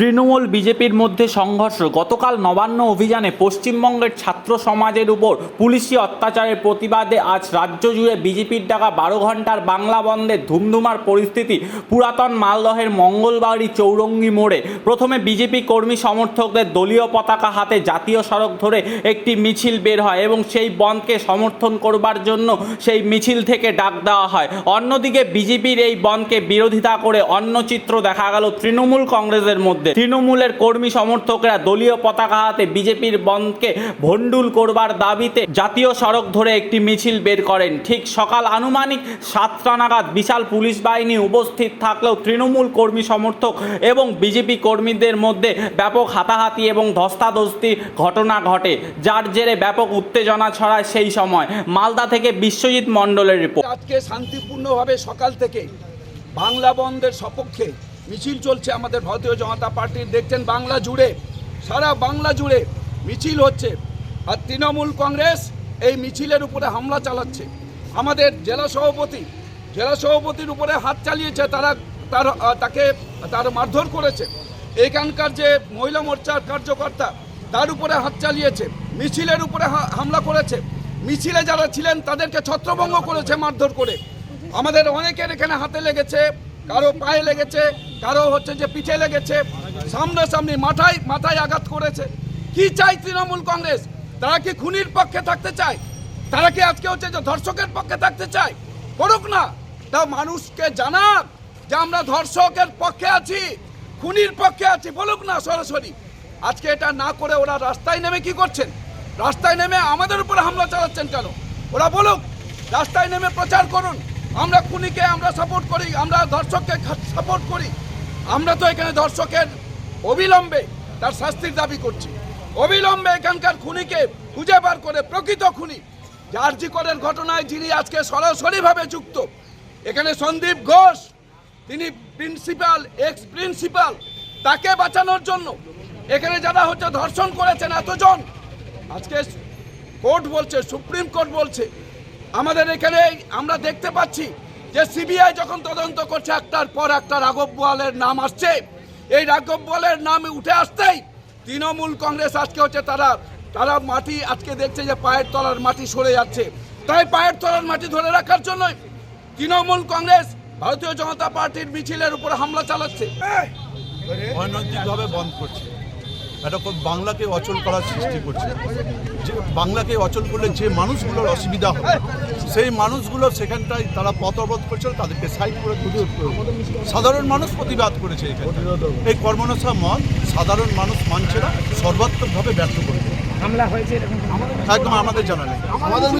তৃণমূল বিজেপির মধ্যে সংঘর্ষ। গতকাল নবান্ন অভিযানে পশ্চিমবঙ্গের ছাত্র সমাজের উপর পুলিশি অত্যাচারের প্রতিবাদে আজ রাজ্য জুড়ে বিজেপির ডাকা বারো ঘণ্টার বাংলা বন্ধের ধুমধুমার পরিস্থিতি পুরাতন মালদহের মঙ্গলবাড়ি চৌরঙ্গি মোড়ে। প্রথমে বিজেপি কর্মী সমর্থকদের দলীয় পতাকা হাতে জাতীয় সড়ক ধরে একটি মিছিল বের হয় এবং সেই বন্ধকে সমর্থন করবার জন্য সেই মিছিল থেকে ডাক দেওয়া হয়। অন্যদিকে বিজেপির এই বন্ধকে বিরোধিতা করে অন্য চিত্র দেখা গেল তৃণমূল কংগ্রেসের মধ্যে। তৃণমূলের কর্মী সমর্থকরা দলীয় পতাকা হাতে বিজেপির বন্ধকে ভণ্ডুল করবার দাবিতে জাতীয় সড়ক ধরে একটি মিছিল বের করেন। ঠিক সকাল আনুমানিক সাতটা নাগাদ বিশাল পুলিশ বাহিনী উপস্থিত থাকলেও তৃণমূল কর্মী সমর্থক এবং বিজেপি কর্মীদের মধ্যে ব্যাপক হাতাহাতি এবং ধস্তাধস্তির ঘটনা ঘটে যার জেরে ব্যাপক উত্তেজনা ছড়ায় সেই সময়। মালদা থেকে বিশ্বজিৎ মণ্ডলের রিপোর্ট। আজকে শান্তিপূর্ণভাবে সকাল থেকে বাংলা বন্ধের সপক্ষে মিছিল চলছে আমাদের ভারতীয় জনতা পার্টির। দেখছেন বাংলা জুড়ে, সারা বাংলা জুড়ে মিছিল হচ্ছে। আর তৃণমূল কংগ্রেস এই মিছিলের উপরে হামলা চালাচ্ছে। আমাদের জেলা সভাপতি, জেলা সভাপতির উপরে হাত চালিয়েছে, তারা, তার, তাকে, তার মারধর করেছে। এখানকার যে মহিলা মোর্চার কার্যকর্তা, তার উপরে হাত চালিয়েছে, মিছিলের উপরে হামলা করেছে। মিছিলে যারা ছিলেন, তাদেরকে ছত্রভঙ্গ করেছে মারধর করে। আমাদের অনেকের এখানে হাতে লেগেছে কারও পায়ে লেগেছে, কারও হচ্ছে যে পিঠে লেগেছে, সামনাসামনি মাথায় মাথায় আঘাত করেছে। কি চাই তৃণমূল কংগ্রেস? তারা কি খুনির পক্ষে থাকতে চায়? তারা কি আজকে হচ্ছে যে ধর্ষকের পক্ষে থাকতে চায়? করুক না। তা মানুষকে জানাক যে আমরা ধর্ষকের পক্ষে আছি, খুনির পক্ষে আছি, বলুক না সরাসরি। আজকে এটা না করে ওরা রাস্তায় নেমে কি করছেন? রাস্তায় নেমে আমাদের উপরে হামলা চালাচ্ছেন কেন? ওরা বলুক, রাস্তায় নেমে প্রচার করুন। আমরা খুনিকে আমরা সাপোর্ট করি, আমরা দর্শককে সাপোর্ট করি। আমরা তো এখানে ধর্ষকের অবিলম্বে তার শাস্তির দাবি করছি। অবিলম্বে এখানকার খুনিকে খুঁজে বার করে প্রকৃত খুনি জার্জি করের ঘটনায় যিনি আজকে সরাসরিভাবে যুক্ত, এখানে সন্দীপ ঘোষ, তিনি প্রিন্সিপাল এক্স প্রিন্সিপাল তাকে বাঁচানোর জন্য এখানে যারা হচ্ছে ধর্ষণ করেছেন এতজন, আজকে কোর্ট বলছে, সুপ্রিম কোর্ট বলছে আমাদের এখানে আমরা দেখতে পাচ্ছি যে সিবিআই যখন তদন্ত করছে, একটার পর একটা রাঘব বোয়ালের নাম আসছে। এই রাঘব বোয়ালের নাম উঠে আসতেই তৃণমূল কংগ্রেস আজকে হচ্ছে তারা তারা মাটি আজকে দেখছে যে পায়ের তলার মাটি সরে যাচ্ছে। তাই পায়ের তলার মাটি ধরে রাখার জন্য তৃণমূল কংগ্রেস ভারতীয় জনতা পার্টির মিছিলের উপর হামলা চালাচ্ছে। অনৈতিকভাবে বন্ধ করছে। এটা খুব বাংলাকে অচল করার সৃষ্টি করছে। যে বাংলাকে অচল করলে যে মানুষগুলোর অসুবিধা হয় সেই মানুষগুলো সেখানটায় তারা পথবধ করছিল তাদেরকে সাইড করে তুলে সাধারণ মানুষ প্রতিবাদ করেছে এখানে এই কর্মনশা মত সাধারণ মানুষ মানছে না সর্বাত্মকভাবে ব্যর্থ করবে। হামলা হয়েছে একদম আমাদের জানা নেই। আমাদের